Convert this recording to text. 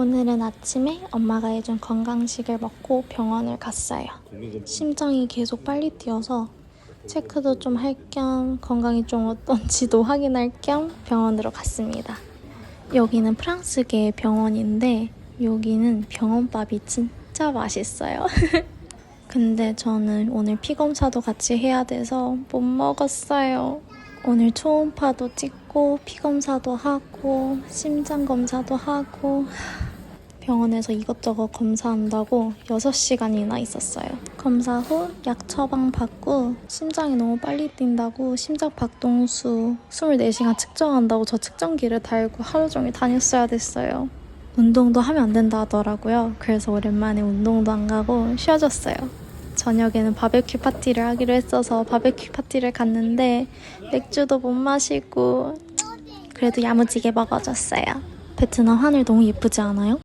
오늘은 아침에 엄마가 해준 건강식을 먹고 병원을 갔어요. 심장이 계속 빨리 뛰어서 체크도 좀 할 겸 건강이 좀 어떤지도 확인할 겸 병원으로 갔습니다. 여기는 프랑스계 병원인데 여기는 병원밥이 진짜 맛있어요. 근데 저는 오늘 피 검사도 같이 해야 돼서 못 먹었어요. 오늘 초음파도 찍고 피 검사도 하고 심장 검사도 하고 병원에서 이것저것 검사한다고 6시간이나 있었어요. 검사 후 약 처방 받고 심장이 너무 빨리 뛴다고 심장 박동수 24시간 측정한다고 저 측정기를 달고 하루 종일 다녔어야 됐어요. 운동도 하면 안 된다 하더라고요. 그래서 오랜만에 운동도 안 가고 쉬어졌어요. 저녁에는 바베큐 파티를 하기로 했어서 바베큐 파티를 갔는데 맥주도 못 마시고 그래도 야무지게 먹어줬어요. 베트남 하늘 너무 예쁘지 않아요?